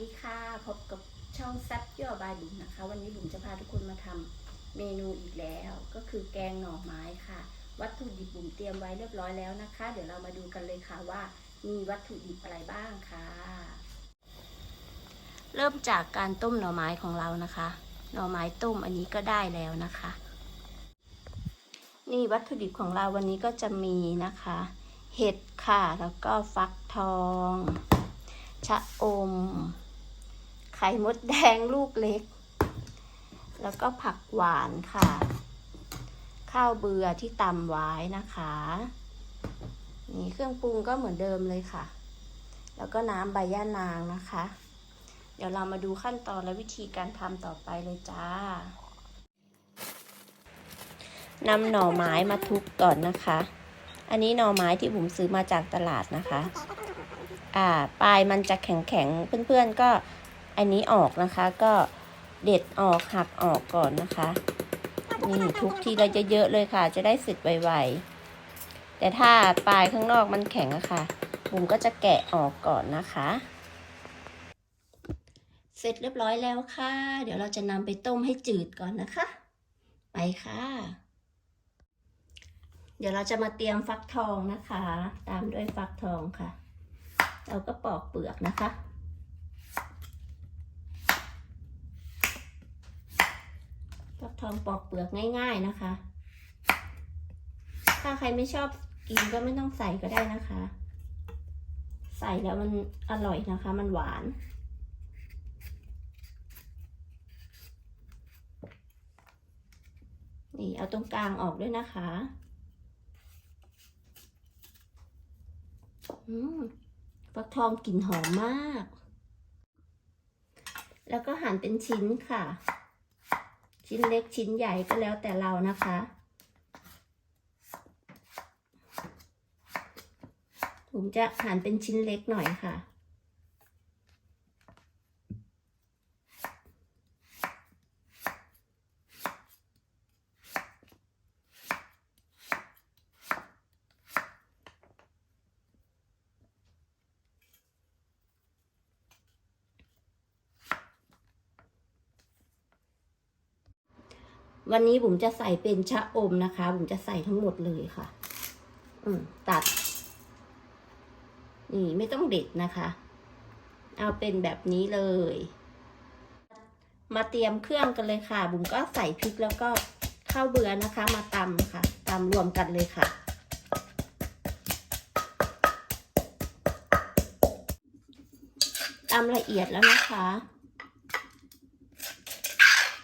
ดีค่ะ พบกับช่องซับย่อบายบุ๋มนะคะ วันนี้บุ๋มจะพาทุกคนมาทำเมนูอีกแล้ว ก็คือแกงหน่อไม้ค่ะ วัตถุดิบบุ๋มเตรียมไว้เรียบร้อยแล้วนะคะ เดี๋ยวเรามาดูกันเลยค่ะว่ามีวัตถุดิบอะไรบ้างค่ะ เริ่มจากการต้มหน่อไม้ของเรานะคะ หน่อไม้ต้มอันนี้ก็ได้แล้วนะคะ นี่วัตถุดิบของเราวันนี้ก็จะมีนะคะ เห็ดค่ะแล้วก็ฟักทองชะอม ไข่มดแดงลูกเล็ก แล้วก็ผักหวานค่ะ ข้าวเบือที่ตำไว้นะคะ นี่เครื่องปรุงก็เหมือนเดิมเลยค่ะ แล้วก็น้ำใบย่านางนะคะ เดี๋ยวเรามาดูขั้นตอนและวิธีการทำต่อไปเลยจ้านำหน่อไม้มาทุบก่อนนะคะ อันนี้หน่อไม้ที่ผมซื้อมาจากตลาดนะคะ อ่า ปลายมันจะแข็งๆ เพื่อนๆก็ อันนี้ออกนะคะก็เด็ดออกหักออกก่อนนะคะ นี่ทุกทีเราจะเยอะเลยค่ะ จะได้สร็จไวๆ แต่ถ้าปลายข้างนอกมันแข็งอะค่ะผมก็จะแกะออกก่อนนะคะ เสร็จเรียบร้อยแล้วค่ะ เดี๋ยวเราจะนำไปต้มให้จืดก่อนนะคะ ไปค่ะ เดี๋ยวเราจะมาเตรียมฟักทองนะคะ ตามด้วยฟักทองค่ะ เราก็ปอกเปลือกนะคะ ฟักทองปอกเปลือกง่าย ๆนะคะ ถ้าใครไม่ชอบกินก็ไม่ต้องใส่ก็ได้นะคะ ใส่แล้วมันอร่อยนะคะ มันหวาน นี่เอาตรงกลางออกด้วยนะคะอืมฟักทองกลิ่นหอมมาก แล้วก็หั่นเป็นชิ้นค่ะ ชิ้นเล็กชิ้นใหญ่ก็แล้วแต่เรานะคะ ผมจะหั่นเป็นชิ้นเล็กหน่อยค่ะ วันนี้บุ๋มจะใส่เป็นชะอมนะคะ บุ๋มจะใส่ทั้งหมดเลยค่ะ อืมตัด นี่ไม่ต้องเด็ดนะคะ เอาเป็นแบบนี้เลย มาเตรียมเครื่องกันเลยค่ะ บุ๋มก็ใส่พริกแล้วก็ข้าวเบือนะคะ มาตำค่ะตำรวมกันเลยค่ะ ตำละเอียดแล้วนะคะ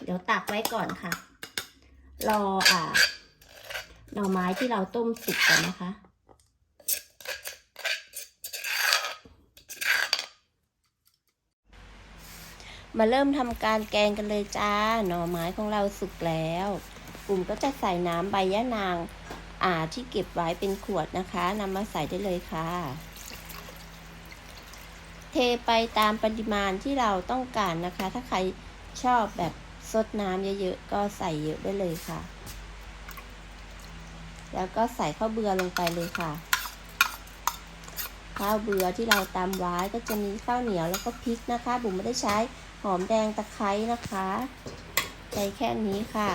เดี๋ยวตักไว้ก่อนค่ะ รออ่าหน่อไม้ที่เราต้มสุกก่อนนะคะ มาเริ่มทำการแกงกันเลยจ้า หน่อไม้ของเราสุกแล้วกลุ่มก็จะใส่น้ำใบยะนางอ่าที่เก็บไว้เป็นขวดนะคะนำมาใส่ได้เลยค่ะ เทไปตามปริมาณที่เราต้องการนะคะ ถ้าใครชอบแบบ ซดน้ำเยอะๆก็ใส่เยอะได้เลยค่ะ แล้วก็ใส่ข้าวเบือลงไปเลยค่ะ ข้าวเบือที่เราตำไว้ก็จะมีข้าวเหนียวแล้วก็พริกนะคะ บุ๋มไม่ได้ใช้หอมแดงตะไคร้นะคะใช้แค่นี้ค่ะ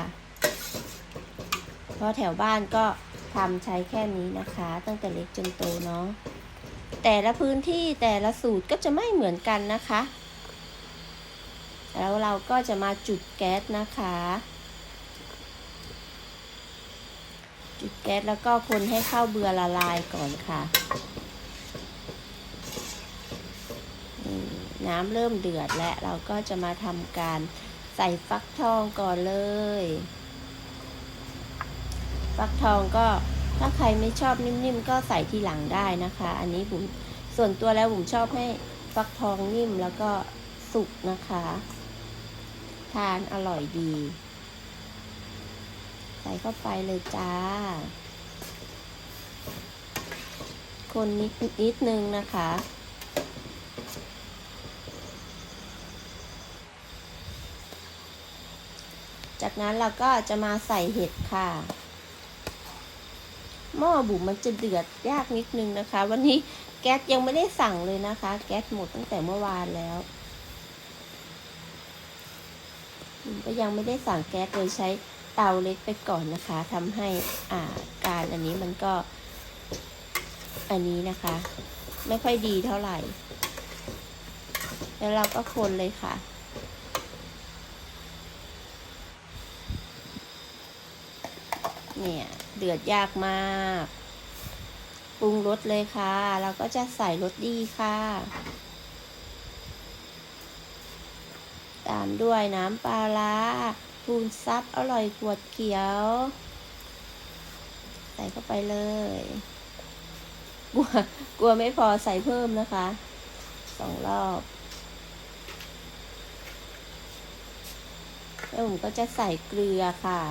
เพราะแถวบ้านก็ทำใช้แค่นี้นะคะ ตั้งแต่เล็กจนโตเนาะแต่ละพื้นที่แต่ละสูตรก็จะไม่เหมือนกันนะคะ แล้วเราก็จะมาจุดแก๊สนะคะ จุดแก๊สแล้วก็คนให้ข้าวเบือละลายก่อนค่ะน้ำเริ่มเดือดแล้วเราก็จะมาทำการใส่ฟักทองก่อนเลย ฟักทองก็ถ้าใครไม่ชอบนิ่มๆ ก็ใส่ทีหลังได้นะคะ อันนี้บุ๋มส่วนตัวแล้วบุ๋มชอบให้ฟักทองนิ่มแล้วก็สุกนะคะ ทานอร่อยดี ใส่เข้าไปเลยจ้า คนนิดนิดนึงนะคะ จากนั้นเราก็จะมาใส่เห็ดค่ะหม้อบุ๋มมันจะเดือดยากนิดนึงนะคะ วันนี้แก๊สยังไม่ได้สั่งเลยนะคะ แก๊สหมดตั้งแต่เมื่อวานแล้ว บุ๋มก็ยังไม่ได้สั่งแก๊สเลยใช้เตาเล็กไปก่อนนะคะทำให้อ่าการอันนี้มันก็ อันนี้นะคะ ไม่ค่อยดีเท่าไหร่ แล้วเราก็คนเลยค่ะเนี่ยเดือดยากมากปรุงรสเลยค่ะ เราก็จะใส่รสดีค่ะ ตามด้วยน้ำปลาร้าปูนซับอร่อยขวดเขียว ใส่เข้าไปเลย กลัวกลัวไม่พอใส่เพิ่มนะคะสองรอบแล้วผมก็จะใส่เกลือค่ะ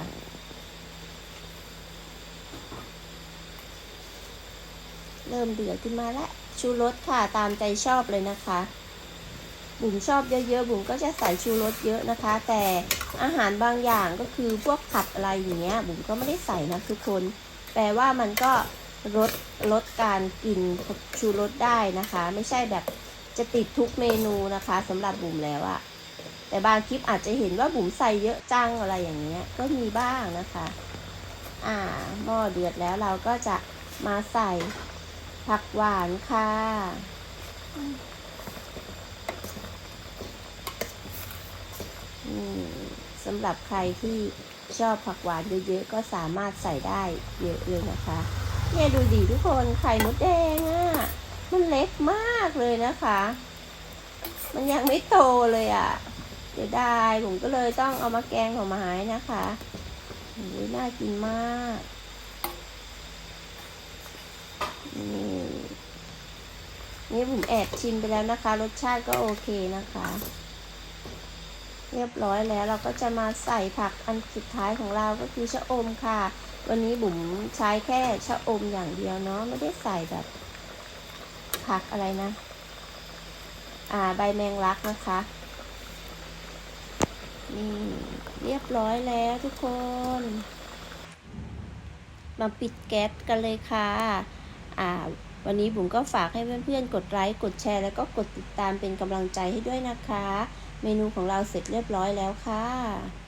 เริ่มเดือดขึ้นมาแล้วชูรสค่ะตามใจชอบเลยนะคะ บุ๋มชอบเยอะๆบุ๋มก็จะใส่ชูรสเยอะนะคะ แต่อาหารบางอย่างก็คือพวกผัดอะไรอย่างเงี้ยบุ๋มก็ไม่ได้ใส่นะทุกคน แปลว่ามันก็ลดลดการกินชูรสได้นะคะ ไม่ใช่แบบจะติดทุกเมนูนะคะสำหรับบุ๋มแล้วอะแต่บางคลิปอาจจะเห็นว่าบุ๋มใส่เยอะจังอะไรอย่างเงี้ยก็มีบ้างนะคะ อ่าหม้อเดือดแล้วเราก็จะมาใส่ผักหวานค่ะ อืม สำหรับใครที่ชอบผักหวานเยอะๆก็สามารถใส่ได้เยอะเลยนะคะ เนี่ยดูดิทุกคนไข่มดแดงอะ่ะ มันเล็กมากเลยนะคะ มันยังไม่โตเลยอะ่ะเดี๋ยวได้ผมก็เลยต้องเอามาแกงหน่อไม้นะคะโอ้ยน่ากินมากนี่นี่ผมแอบชิมไปแล้วนะคะ รสชาติก็โอเคนะคะ เรียบร้อยแล้วเราก็จะมาใส่ผักอันสุดท้ายของเราก็คือชะอมค่ะ วันนี้บุ๋มใช้แค่ชะอมอย่างเดียวเนาะไม่ได้ใส่แบบ ผักอะไรนะ อ่าใบแมงลักนะคะนี่เรียบร้อยแล้วทุกคน มาปิดแก๊สกันเลยค่ะ อ่า วันนี้บุ๋มก็ฝากให้เพื่อนๆ กดไลค์ กดแชร์ แล้วก็กดติดตามเป็นกำลังใจให้ด้วยนะคะ เมนูของเราเสร็จเรียบร้อยแล้วค่ะ